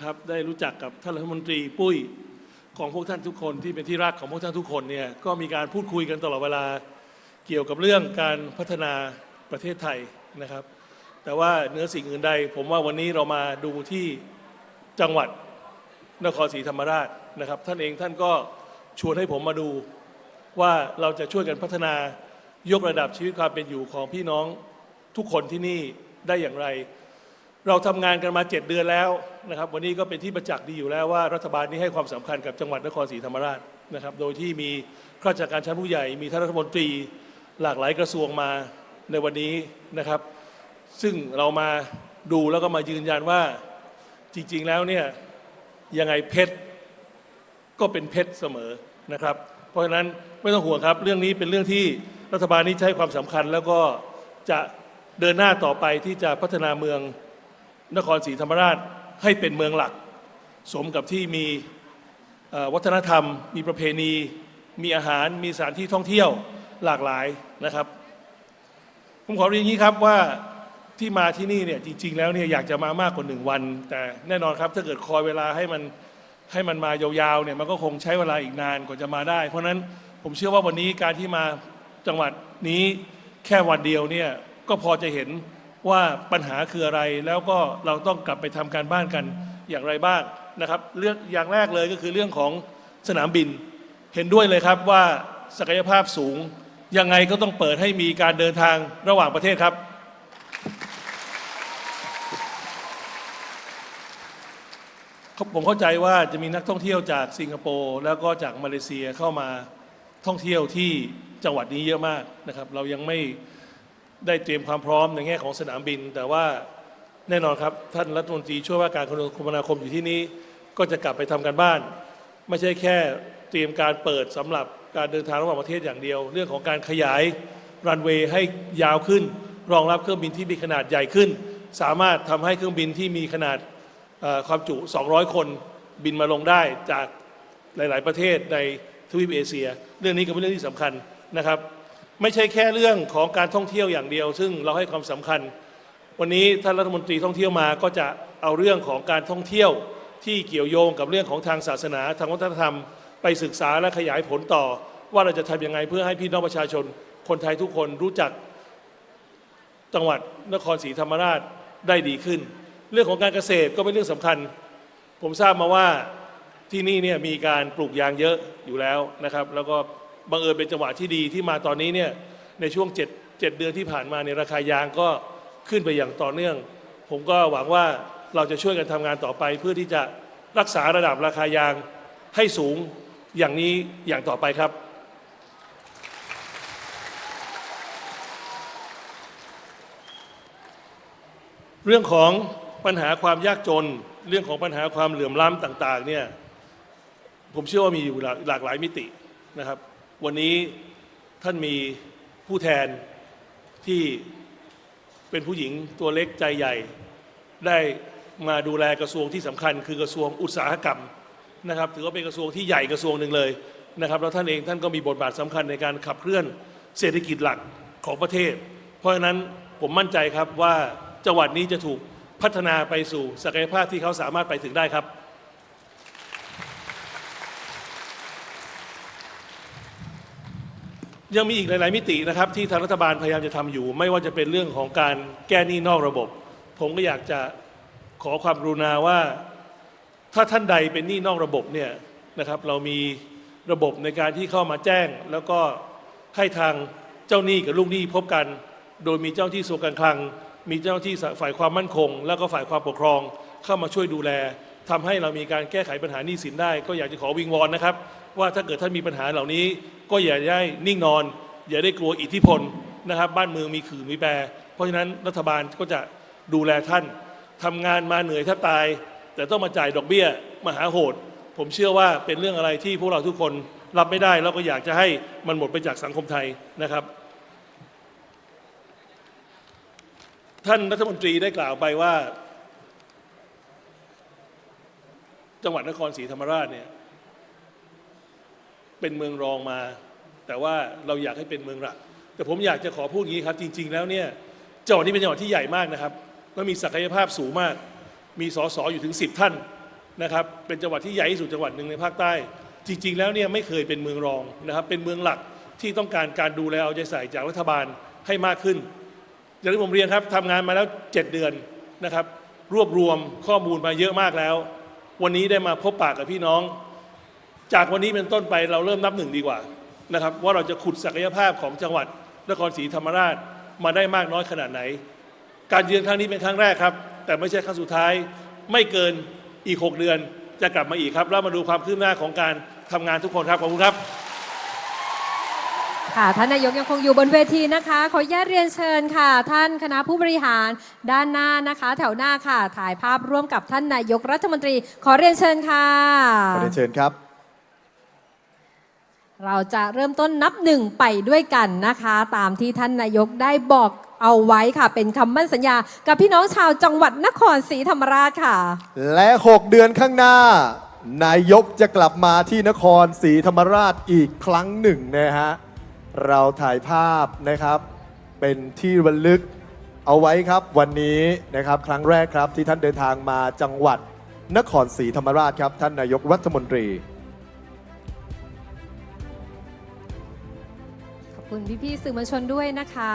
นะครับได้รู้จักกับท่านรัฐมนตรีปุ้ยของพวกท่านทุกคนที่เป็นที่รักของพวกท่านทุกคนเนี่ยก็มีการพูดคุยกันตลอดเวลาเกี่ยวกับเรื่องการพัฒนาประเทศไทยนะครับ แต่ว่าเหนื้อสิ่งอื่นใด ผมว่าวันนี้เรามาดูที่จังหวัดนครศรีธรรมราชนะครับ ท่านเองท่านก็ชวนให้ผมมาดูว่าเราจะช่วยกันพัฒนายกระดับชีวิตความเป็นอยู่ของพี่น้องทุกคนที่นี่ได้อย่างไร เราทำงานกันมา7เดือนแล้ว นะครับวันนี้ก็เป็นที่ประจักษ์ดีอยู่แล้วว่ารัฐบาลนี้ให้ความสำคัญกับจังหวัดนครศรีธรรมราชนะครับโดยที่มีข้าราชการชั้นผู้ใหญ่ มีท่านรัฐมนตรีหลากหลายกระทรวงมาในวันนี้นะครับ ซึ่งเรามาดูแล้วก็มายืนยันว่าจริง ๆ แล้วเนี่ยยังไงเพชรก็เป็นเพชรเสมอนะครับ เพราะฉะนั้นไม่ต้องห่วงครับ เรื่องนี้เป็นเรื่องที่รัฐบาลนี้ใช้ความสำคัญ แล้วก็จะเดินหน้าต่อไปที่จะพัฒนาเมืองนครศรีธรรมราช ให้เป็นเมืองหลัก สมกับที่มีวัฒนธรรม มีประเพณี มีอาหารมีสถานที่ท่องเที่ยวหลากหลายนะครับ ผมขอเรียนอย่างนี้ครับว่าที่มาที่นี่เนี่ยจริง ๆ แล้วเนี่ยอยากจะมามากกว่าหนึ่งวัน แต่แน่นอนครับถ้าเกิดคอยเวลาให้มันให้มันมายาวๆเนี่ยมันก็คงใช้เวลาอีกนานกว่าจะมาได้ เพราะนั้นผมเชื่อว่าวันนี้การที่มาจังหวัดนี้แค่วันเดียวเนี่ยก็พอจะเห็น ว่าปัญหาคืออะไรแล้วก็เราต้องกลับไปทำการบ้านกันอย่างไรบ้างนะครับเรื่องอย่างแรกเลยก็คือเรื่องของสนามบิน เห็นด้วยเลยครับว่าศักยภาพสูง ยังไงก็ต้องเปิดให้มีการเดินทางระหว่างประเทศครับ ผมเข้าใจว่าจะมีนักท่องเที่ยวจากสิงคโปร์แล้วก็จากมาเลเซียเข้ามาท่องเที่ยวที่จังหวัดนี้เยอะมากนะครับ เรายังไม่ ได้เตรียมความพร้อมในแง่ของสนามบิน แต่ว่าแน่นอนครับท่านรัฐมนตรีช่วยว่าการคมนาคมอยู่ที่นี้ก็จะกลับไปทำการบ้าน ไม่ใช่แค่เตรียมการเปิดสำหรับการเดินทางระหว่างประเทศอย่างเดียว เรื่องของการขยายรันเวย์ให้ยาวขึ้น รองรับเครื่องบินที่มีขนาดใหญ่ขึ้น สามารถทำให้เครื่องบินที่มีขนาดเอ่อความจุ 200 คนบินมาลงได้จากหลาย ๆ ประเทศในทวีปเอเชีย เรื่องนี้ก็เป็นเรื่องที่สำคัญนะครับ ไม่ใช่แค่เรื่องของการท่องเที่ยวอย่างเดียว ซึ่งเราให้ความสำคัญ วันนี้ท่านรัฐมนตรีท่องเที่ยวมาก็จะเอาเรื่องของการท่องเที่ยวที่เกี่ยวโยงกับเรื่องของทางศาสนาทางวัฒนธรรม ไปศึกษาและขยายผลต่อ ว่าเราจะทำยังไงเพื่อให้พี่น้องประชาชน คนไทยทุกคนรู้จักจังหวัดนครศรีธรรมราชได้ดีขึ้น เรื่องของการเกษตรก็เป็นเรื่องสำคัญ ผมทราบมาว่าที่นี่เนี่ยมีการปลูกยางเยอะอยู่แล้วนะครับ แล้วก็ บังเอิญเป็นจังหวะที่ดีที่มาตอนนี้เนี่ยในช่วง7 7เดือนที่ผ่านมาในราคายางก็ขึ้นไปอย่างต่อเนื่อง ผมก็หวังว่าเราจะช่วยกันทำงานต่อไป เพื่อที่จะรักษาระดับราคายางให้สูงอย่างนี้อย่างต่อไปครับ เรื่องของปัญหาความยากจน เรื่องของปัญหาความเหลื่อมล้ำต่างๆเนี่ยผมเชื่อว่ามีอยู่หลากหลายมิตินะครับ วันนี้ท่านมีผู้แทนที่เป็นผู้หญิงตัวเล็กใจใหญ่ ได้มาดูแลกระทรวงที่สำคัญ คือกระทรวงอุตสาหกรรมนะครับ ถือว่าเป็นกระทรวงที่ใหญ่กระทรวงหนึ่งเลยนะครับแล้วท่านเองท่านก็มีบทบาทสำคัญในการขับเคลื่อนเศรษฐกิจหลักของประเทศ เพราะฉะนั้นผมมั่นใจครับว่าจังหวัดนี้จะถูกพัฒนาไปสู่ศักยภาพที่เขาสามารถไปถึงได้ครับ ยังมีอีกหลาย ๆ มิตินะครับ ที่ทางรัฐบาลพยายามจะทำอยู่ ไม่ว่าจะเป็นเรื่องของการแก้หนี้นอกระบบ ผมก็อยากจะขอความกรุณาว่า ถ้าท่านใดเป็นหนี้นอกระบบเนี่ยนะครับ เรามีระบบในการที่เข้ามาแจ้ง แล้วก็ให้ทางเจ้าหนี้กับลูกหนี้พบกัน โดยมีเจ้าที่ส่วนการคลัง มีเจ้าที่ฝ่ายความมั่นคง แล้วก็ฝ่ายความปกครองเข้ามาช่วยดูแล ทำให้เรามีการแก้ไขปัญหาหนี้สินได้ ก็อยากจะขอวิงวอนนะครับ ว่าถ้าเกิดท่านมีปัญหาเหล่านี้ ก็อย่าได้นิ่งนอน อย่าได้กลัวอิทธิพลนะครับ บ้านเมืองมีขื่อมีแปร เพราะฉะนั้นรัฐบาลก็จะดูแลท่านทำงานมาเหนื่อยแทบตาย แต่ต้องมาจ่ายดอกเบี้ยมหาโหด ผมเชื่อว่าเป็นเรื่องอะไรที่พวกเราทุกคนรับไม่ได้แล้วก็อยากจะให้มันหมดไปจากสังคมไทยนะครับ ท่านรัฐมนตรีได้กล่าวไปว่า จังหวัดนครศรีธรรมราชเนี่ยเป็นเมืองรองมา แต่ว่าเราอยากให้เป็นเมืองหลัก แต่ผมอยากจะขอพูดอย่างนี้ครับ จริง ๆ แล้วเนี่ยจังหวัดนี้เป็นจังหวัดที่ใหญ่มากนะครับแล้วมีศักยภาพสูงมาก มีสสอยู่ถึง 10 ท่านนะครับ เป็นจังหวัดที่ใหญ่ที่สุดจังหวัดหนึ่งในภาคใต้ จริง ๆ แล้วเนี่ยไม่เคยเป็นเมืองรองนะครับ เป็นเมืองหลักที่ต้องการการดูแลเอาใจใส่จากรัฐบาลให้มากขึ้นอย่างที่ผมเรียนครับทำงานมาแล้ว 7 เดือนนะครับ รวบรวมข้อมูลมาเยอะมากแล้ว วันนี้ได้มาพบปากกับพี่น้อง จากวันนี้เป็นต้นไปเราเริ่มนับหนึ่งดีกว่านะครับ ว่าเราจะขุดศักยภาพของจังหวัดนครศรีธรรมราชมาได้มากน้อยขนาดไหน การเยือนครั้งนี้เป็นครั้งแรกครับ แต่ไม่ใช่ครั้งสุดท้ายไม่เกินอีก 6 เดือนจะกลับมาอีกครับแล้วมาดูความคืบหน้าของการทำงานทุกคนครับขอบคุณครับ ค่ะท่านนายกยังคงอยู่บนเวทีนะคะ ขออนุญาตเรียนเชิญค่ะ ท่านคณะผู้บริหารด้านหน้านะคะ แถวหน้าค่ะ ถ่ายภาพร่วมกับท่านนายกรัฐมนตรี ขอเรียนเชิญค่ะ ขอเรียนเชิญครับ เราจะเริ่มต้นนับหนึ่งไปด้วยกันนะคะ ตามที่ท่านนายกได้บอกเอาไว้ค่ะ เป็นคำมั่นสัญญา กับพี่น้องชาวจังหวัดนครศรีธรรมราชค่ะ และ 6 เดือนข้างหน้า นายกจะกลับมาที่นครศรีธรรมราชอีกครั้งหนึ่งนะฮะ เราถ่ายภาพนะครับ เป็นที่ระลึกเอาไว้ครับวันนี้นะครับครั้งแรกครับที่ท่านเดินทางมาจังหวัดนครศรีธรรมราชครับ ท่านนายกรัฐมนตรี ขอบคุณพี่ๆสื่อมวลชนด้วยนะคะ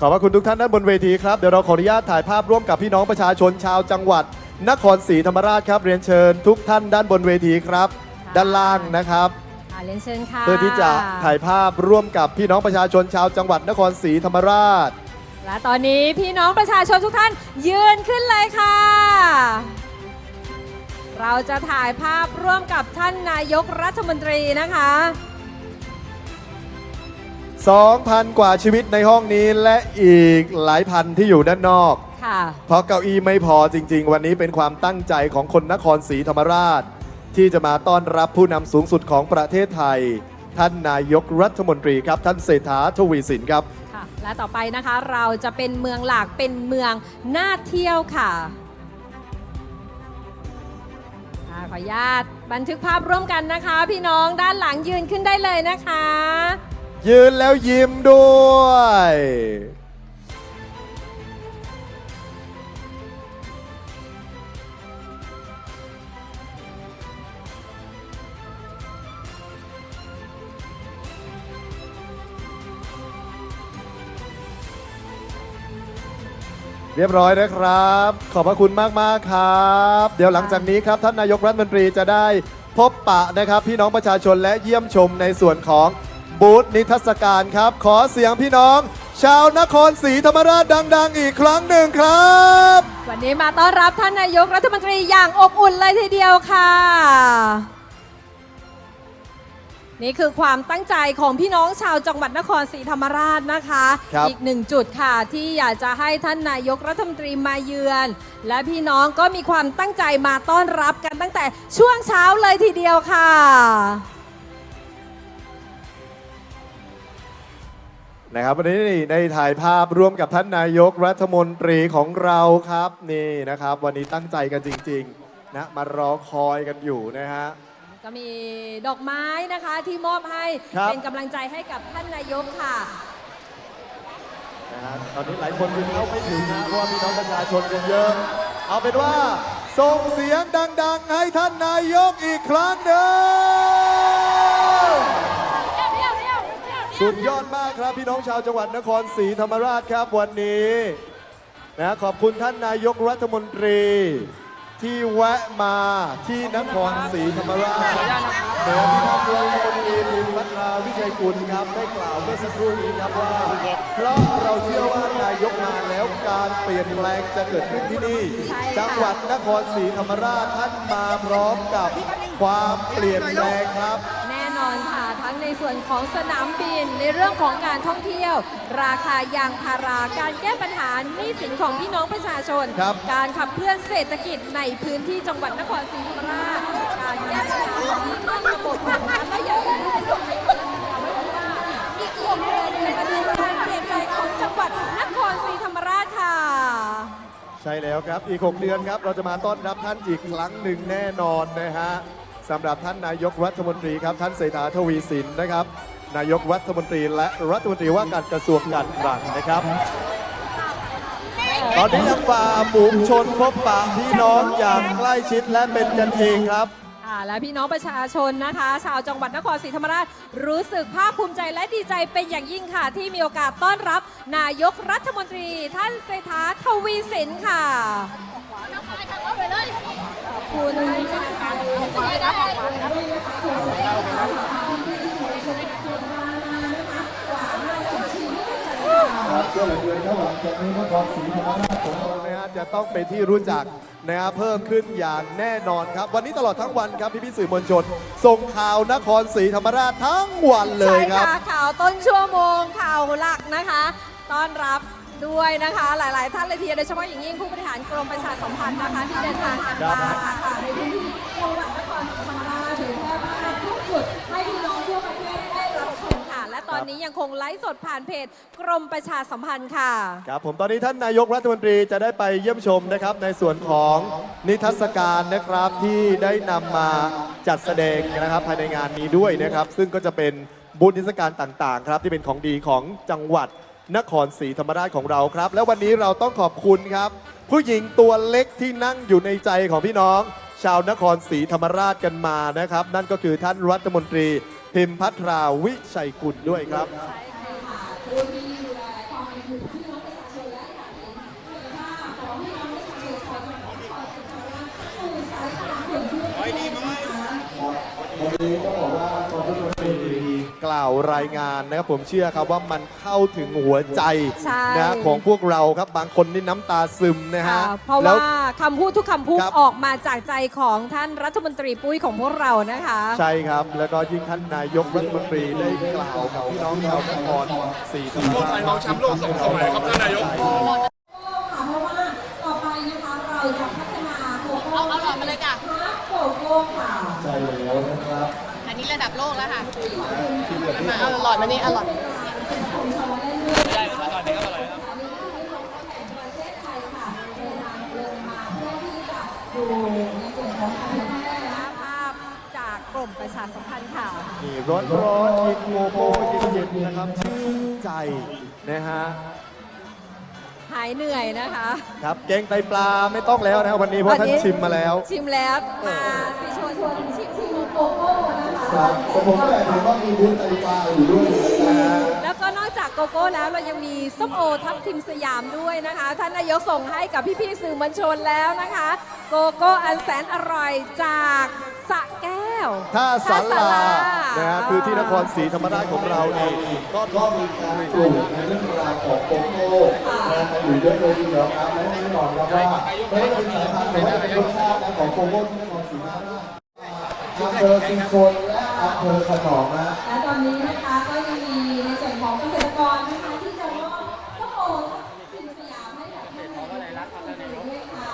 ขอบพระคุณทุกท่านด้านบนเวทีครับ เดี๋ยวเราขออนุญาตถ่ายภาพร่วมกับพี่น้องประชาชนชาวจังหวัด นครศรีธรรมราชครับ เรียนเชิญทุกท่านด้านบนเวทีครับ ด้านล่างนะครับค่ะเรียนเชิญค่ะเพื่อที่จะถ่ายภาพร่วมกับพี่น้องประชาชนชาวจังหวัดนครศรีธรรมราช และตอนนี้พี่น้องประชาชนทุกท่านยืนขึ้นเลยค่ะ เราจะถ่ายภาพร่วมกับท่านนายกรัฐมนตรีนะคะ 2,000 กว่าชีวิตในห้องนี้และอีกหลายพันที่อยู่ด้านนอก ค่ะ เพราะเก้าอี้ไม่พอจริง ๆ วันนี้เป็นความตั้งใจของคนนครศรีธรรมราช ที่จะมาต้อนรับผู้นำสูงสุดของประเทศไทย ท่านนายกรัฐมนตรีครับ ท่านเศรษฐาทวีสินครับ ค่ะและต่อไปนะคะเราจะเป็นเมืองหลักเป็นเมืองน่าเที่ยวค่ะค่ะขออนุญาตบันทึกภาพร่วมกันนะคะ พี่น้องด้านหลังยืนขึ้นได้เลยนะคะ ยืนแล้วยิ้มด้วย เรียบร้อยนะครับ ขอบพระคุณมาก ๆ ครับ เดี๋ยวหลังจากนี้ครับ ท่านนายกรัฐมนตรีจะได้พบปะนะครับ พี่น้องประชาชนและเยี่ยมชมในส่วนของบูธนิทรรศการครับ ขอเสียงพี่น้อง ชาวนครศรีธรรมราชดัง ๆ อีกครั้งหนึ่งครับ วันนี้มาต้อนรับท่านนายกรัฐมนตรีอย่างอบอุ่นเลยทีเดียวค่ะ นี่คือความตั้งใจของพี่น้องชาวจังหวัดนครศรีธรรมราชนะคะ ครับอีกหนึ่งจุดค่ะ ที่อยากจะให้ท่านนายกรัฐมนตรีมาเยือน และพี่น้องก็มีความตั้งใจมาต้อนรับกันตั้งแต่ช่วงเช้าเลยทีเดียวค่ะ นะครับวันนี้ได้ถ่ายภาพร่วมกับท่านนายกรัฐมนตรีของเราครับนี่นะครับ วันนี้ตั้งใจกันจริงๆนะมารอคอยกันอยู่นะฮะ ก็มีดอกไม้นะคะที่มอบให้ครับ เป็นกำลังใจให้กับท่านนายกค่ะ นะฮะตอนนี้หลายคนยังเข้าไม่ถึงนะเพราะว่าพี่น้องประชาชนกันเยอะ เอาเป็นว่า ส่งเสียงดัง ๆ ให้ท่านนายกอีกครั้งหนึ่งสุดยอดมากครับพี่น้องชาวจังหวัดนครศรีธรรมราชครับวันนี้นะขอบคุณท่านนายกรัฐมนตรี ที่แวะมาที่นครศรีธรรมราชเดี๋ยวพี่น้องรัฐมนตรีคุณพัทราวิชัยกุลครับได้กล่าวเมื่อสักครู่นี้ครับว่า เพราะเราเชื่อว่านายกมาแล้วการเปลี่ยนแปลงจะเกิดขึ้นที่นี่ใช่ค่ะจังหวัดนครศรีธรรมราชท่านมาพร้อมกับความเปลี่ยนแปลงครับ ในส่วนของสนามบิน ในเรื่องของการท่องเที่ยว ราคายางพาราการแก้ปัญหาหนี้สินของพี่น้องประชาชน ครับ การขับเคลื่อนเศรษฐกิจในพื้นที่จังหวัดนครศรีธรรมราชการแก้ปัญหาเรื่องระบบการน้ำและอย่างอื่นในเรื่องของการศึกษาไม่รู้ว่าอีกหกเดือนจะมาดูการเปลี่ยนแปลงของจังหวัดนครศรีธรรมราชค่ะ ใช่แล้วครับ อีก 6 เดือนครับ เราจะมาต้อนรับท่านอีกครั้งหนึ่งแน่นอนนะฮะ สำหรับท่านนายกรัฐมนตรีครับท่านเศรษฐาทวีสินนะครับ นายกรัฐมนตรีและรัฐมนตรีว่าการกระทรวงการคลังนะครับขอตอนนี้ยังฝ่าฝูงชนพบปะพี่น้องอย่างใกล้ชิดและเป็นกันเองครับอ่าและพี่น้องประชาชนนะคะ ชาวจังหวัดนครศรีธรรมราช รู้สึกภาคภูมิใจและดีใจเป็นอย่างยิ่งค่ะ ที่มีโอกาสต้อนรับ นายกรัฐมนตรี ท่านเศรษฐาทวีสินค่ะขอบ คุณท่านครับช่วงเดือนข้าหลังจากนี้นครศรีธรรมราชของเรา นะฮะจะต้องเป็นที่รู้จักนะฮะเพิ่มขึ้นอย่างแน่นอนครับ วันนี้ตลอดทั้งวันครับพี่พี่ๆสื่อมวลชนส่งข่าวนครศรีธรรมราชทั้งวันเลยใช่ครับ ค่ะข่าวต้นชั่วโมงข่าวหลักนะคะ ต้อนรับ ด้วยนะคะ หลาย ๆ ท่านเลยทีเดียวโดยเฉพาะอย่างยิ่งผู้บริหารกรมประชาสัมพันธ์นะคะที่เดินทางกันมาค่ะในพื้นที่จังหวัดนครศรีธรรมราชถือแทบภาทุกจุดให้พี่น้องทั่วประเทศได้รับชมค่ะ และตอนนี้ยังคงไลฟ์สดผ่านเพจกรมประชาสัมพันธ์ค่ะ ครับผมตอนนี้ท่านนายกรัฐมนตรีจะได้ไปเยี่ยมชมนะครับ ในส่วนของนิทรรศการนะครับที่ได้นำมาจัดแสดงนะครับภายในงานนี้ด้วยนะครับ ซึ่งก็จะเป็นบูธนิทรรศการต่าง ๆ ครับที่เป็นของดีของจังหวัด นครศรีธรรมราชของเราครับ และวันนี้เราต้องขอบคุณครับ ผู้หญิงตัวเล็กที่นั่งอยู่ในใจของพี่น้อง ชาวนครศรีธรรมราชกันมานะครับ นั่นก็คือท่านรัฐมนตรี พิมพัทราวิชัยกุลด้วยครับกล่าวรายงานนะครับผมเชื่อครับว่ามันเข้าถึงหัวใจใช่ นะของพวกเราครับบางคนนี่น้ำตาซึมนะฮะ ค่ะเพราะแล้ว่าคำพูดทุกคำพูดครับ ออกมาจากใจของท่านรัฐมนตรีปุ้ยของพวกเรานะคะ ใช่ครับ แล้วก็ยิ่งท่านนายกรัฐมนตรีได้กล่าวกับพี่น้องชาวนครศรีธรรมราชรองแชมป์โลกสองสมัยครับท่านนายก ค่ะเพราะว่าต่อไปนะคะเราจะพัฒนาโกโก้เอาเอาหลอดมาเลยจ้ะฮักโกโก้ค่ะ ใช่แล้วนะครับอันนี้ ระดับโลกแล้วค่ะมาเอาหลอดมานี่เอาหลอดภาพจากกรมประชาสัมพันธ์ค่ะ นี่ร้อนร้อนๆกินโกโก้เย็นๆนะครับชื่นใจนะฮะหายเหนื่อยนะคะครับแกงไตปลาไม่ต้องแล้วนะครับวันนี้เพราะท่านชิมมาแล้ว ชิมแล้วมาสิชวนชวนชิมโกโก้นะ คะครับผมก็เห็นว่ามีบุญไตปลาอยู่ด้วยนะฮะแล้วก็นอกจากโกโก้แล้วเรายังมีส้มโอทับทิมสยามด้วยนะคะ ท่านนายกส่งให้กับพี่ๆสื่อมวลชนแล้วนะคะ โกโก้อันแสนอร่อยจากสระแก้วท่าสาท่รานะฮะคือที่นครศรีธรรมราชของเราเองก็ก็มีการปลูกในเรื่องราวของโกโก้นะอยู่เยอะเลยทีเดียวครับและแน่นอนครับว่าไม่ได้เป็นสายพันธุ์หรือว่าเป็นรสชาตินะของโกโก้ที่นครศรีธรรมราชอำเภอสิงคลและ อำเภอขนอมนะและตอนนี้นะคะก็ยังมีในส่วนของเกษตรกรนะคะที่จะมอบส้มโอทับทิมสยามให้กับท่านนายกรัฐมนตรีด้วยค่ะ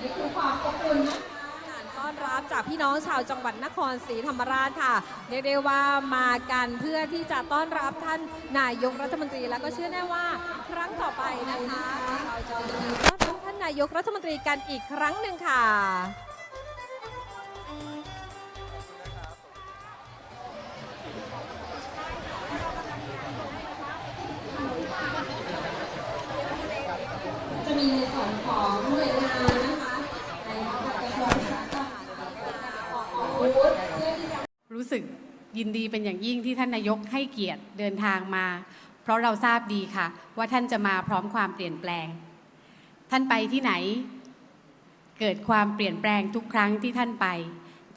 นี่คือความอบอุ่นะคะการต้อนรับจากพี่น้องชาวจังหวัดนครศรีธรรมราชค่ะเรียกได้ว่ามากันเพื่อที่จะต้อนรับท่านนายกรัฐมนตรี แล้วก็เชื่อแน่ว่าครั้งต่อไปนะคะ เราจะมีต้อนรับท่านนายกรัฐมนตรีกันอีกครั้งหนึ่งค่ะ รู้สึกยินดีเป็นอย่างยิ่งที่ท่านนายกให้เกียรติเดินทางมา เพราะเราทราบดีค่ะ ว่าท่านจะมาพร้อมความเปลี่ยนแปลง ท่านไปที่ไหน เกิดความเปลี่ยนแปลงทุกครั้งที่ท่านไป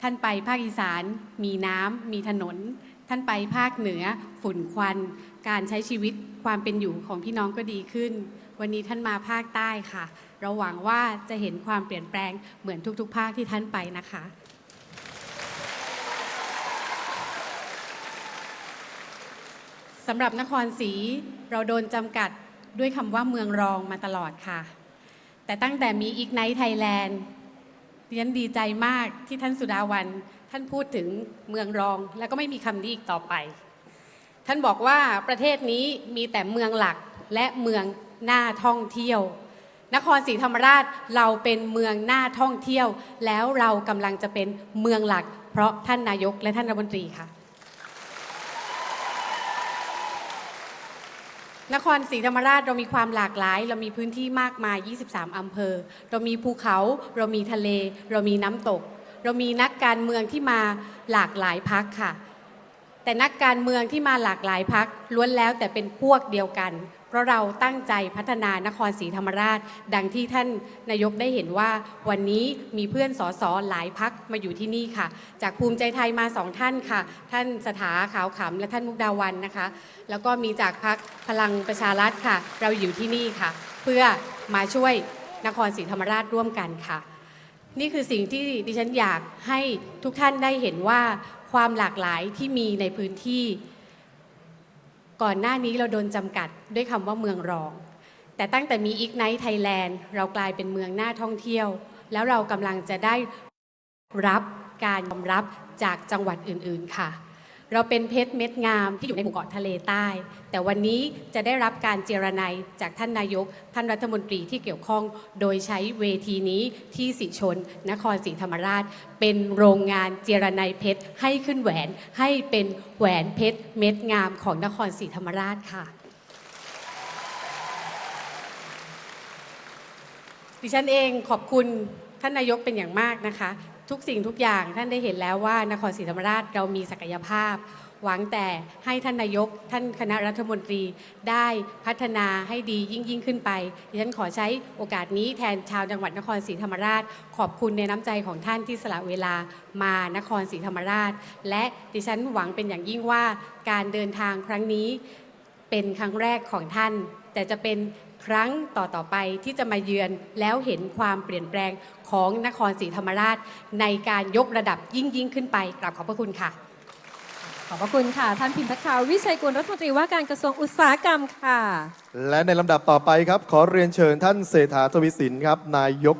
ท่านไปภาคอีสาน มีน้ำมีถนน ท่านไปภาคเหนือ ฝุ่นควัน การใช้ชีวิตความเป็นอยู่ของพี่น้องก็ดีขึ้น วันนี้ท่านมาภาคใต้ค่ะ เราหวังว่าจะเห็นความเปลี่ยนแปลงเหมือนทุกๆ ภาคที่ท่านไปนะคะ สำหรับนครศรีเราโดนจำกัดด้วยคำว่าเมืองรองมาตลอดค่ะ แต่ตั้งแต่มีอีกไนท์ไทยแลนด์ดิฉันดีใจมากที่ท่านสุดาวันท่านพูดถึงเมืองรอง แล้วก็ไม่มีคำนี้อีกต่อไป ท่านบอกว่าประเทศนี้มีแต่เมืองหลักและเมืองหน่าท่องเที่ยว นครศรีธรรมราชเราเป็นเมืองหน่าท่องเที่ยว แล้วเรากำลังจะเป็นเมืองหลัก เพราะท่านนายกและท่านรัฐมนตรีค่ะ นครศรีธรรมราชเรามีความหลากหลาย เรามีพื้นที่มากมาย 23 อำเภอ เรามีภูเขา เรามีทะเล เรามีน้ำตก เรามีนักการเมืองที่มาหลากหลายพักค่ะ แต่นักการเมืองที่มาหลากหลายพักล้วนแล้วแต่เป็นพวกเดียวกัน เพราะเราตั้งใจพัฒนานครศรีธรรมราช ดังที่ท่านนายกได้เห็นว่า วันนี้มีเพื่อนสสหลายพักมาอยู่ที่นี่ค่ะ จากภูมิใจไทยมาสองท่านค่ะ ท่านสถาขาวขำและท่านมุกดาวันนะคะ แล้วก็มีจากพักพลังประชารัฐค่ะ เราอยู่ที่นี่ค่ะ เพื่อมาช่วยนครศรีธรรมราชร่วมกันค่ะนี่คือสิ่งที่ดิฉันอยากให้ทุกท่านได้เห็นว่า ความหลากหลายที่มีในพื้นที่ ก่อนหน้านี้เราโดนจำกัดด้วยคำว่าเมืองรอง แต่ตั้งแต่มี Ignite Thailand เรากลายเป็นเมืองหน้าท่องเที่ยว แล้วเรากำลังจะได้รับการยอมรับจากจังหวัดอื่น ๆ ค่ะ เราเป็นเพชรเม็ดงามที่อยู่ในหมู่เกาะทะเลใต้ แต่วันนี้จะได้รับการเจรไนยจากท่านนายก ท่านรัฐมนตรีที่เกี่ยวข้อง โดยใช้เวทีนี้ที่สิชน นครศรีธรรมราช เป็นโรงงานเจรไนยเพชรให้ขึ้นแหวน ให้เป็นแหวนเพชรเม็ดงามของนครศรีธรรมราชค่ะ ดิฉันเองขอบคุณท่านนายกเป็นอย่างมากนะคะ ทุกสิ่งทุกอย่างท่านได้เห็นแล้วว่านครศรีธรรมราชเรามีศักยภาพ หวังแต่ให้ท่านนายก ท่านคณะรัฐมนตรีได้พัฒนาให้ดียิ่งยิ่งขึ้นไปดิฉันขอใช้โอกาสนี้แทนชาวจังหวัดนครศรีธรรมราช ขอบคุณในน้ำใจของท่านที่สละเวลามานครศรีธรรมราช และดิฉันหวังเป็นอย่างยิ่งว่าการเดินทางครั้งนี้เป็นครั้งแรกของท่าน แต่จะเป็น ครั้งต่อๆไปที่จะมาเยือนแล้วเห็นความเปลี่ยนแปลงของนครศรีธรรมราช ในการยกระดับยิ่งยิ่งขึ้นไปกราบขอบพระคุณค่ะ ขอบพระคุณค่ะ ท่านพิมพ์ทักขาววิชัยกุลรัฐมนตรีว่าการกระทรวงอุตสาหกรรมค่ะ และในลำดับต่อไปครับ ขอเรียนเชิญท่านเศรษฐาทวีสินครับ นายก